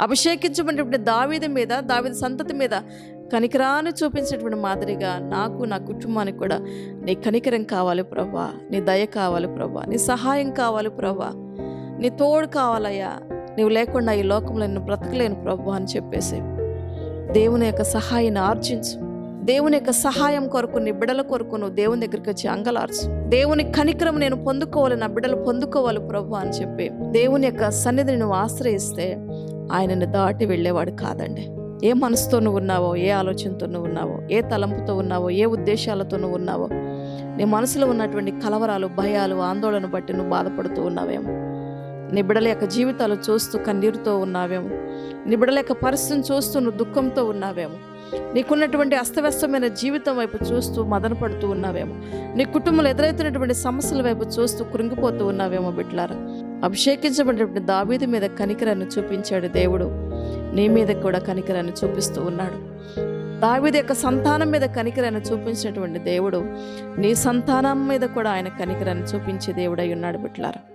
అభిషేకించబడినటువంటి దావీది మీద దావీది సంతతి మీద కనికరాన్ని చూపించినటువంటి మాదిరిగా నాకు నా కుటుంబానికి కూడా నీ కనికరం కావాలి ప్రభా నీ దయ కావాలి ప్రభా నీ సహాయం కావాలి ప్రభా నీ తోడు కావాలయ్యా. నీవు లేకుండా ఈ లోకంలో నేను బ్రతకలేను ప్రభు అని చెప్పేసి దేవుని యొక్క సహాయాన్ని ఆర్జించు. దేవుని యొక్క సహాయం కొరకు నీ బిడల కొరకు నువ్వు దేవుని దగ్గరికి వచ్చి అంగలార్చు. దేవుని కనికరం నేను పొందుకోవాలి నా బిడ్డలు పొందుకోవాలి ప్రభు అని చెప్పి దేవుని యొక్క సన్నిధిని నువ్వు ఆశ్రయిస్తే ఆయనను దాటి వెళ్ళేవాడు కాదండి. ఏ మనసుతో నువ్వు ఉన్నావో ఏ ఆలోచనతో నువ్వు ఉన్నావో ఏ తలంపుతో ఉన్నావో ఏ ఉద్దేశాలతో నువ్వు ఉన్నావో నీ మనసులో ఉన్నటువంటి కలవరాలు భయాలు ఆందోళన బట్టి నువ్వు బాధపడుతూ ఉన్నావేమో. నీ బిడ్డల యొక్క జీవితాలు చూస్తూ కన్నీరుతో ఉన్నావేమో. నీ బిడ్డల యొక్క పరిస్థితిని చూస్తూ నువ్వు దుఃఖంతో ఉన్నావేమో. నీకున్నటువంటి అస్తవ్యస్తమైన జీవితం వైపు చూస్తూ మదన పడుతూ ఉన్నావేమో. నీ కుటుంబంలో ఎదురవుతున్నటువంటి సమస్యల వైపు చూస్తూ కృంగిపోతూ ఉన్నావేమో బిడ్డలారా. అభిషేకించబడినటువంటి దావీది మీద కనికరాన్ని చూపించాడు దేవుడు. నీ మీద కూడా కనికరాన్ని చూపిస్తూ ఉన్నాడు. దావీదు యొక్క సంతానం మీద కనికరాన్ని చూపించినటువంటి దేవుడు నీ సంతానం మీద కూడా ఆయన కనికరాన్ని చూపించే దేవుడై ఉన్నాడు బిట్లారా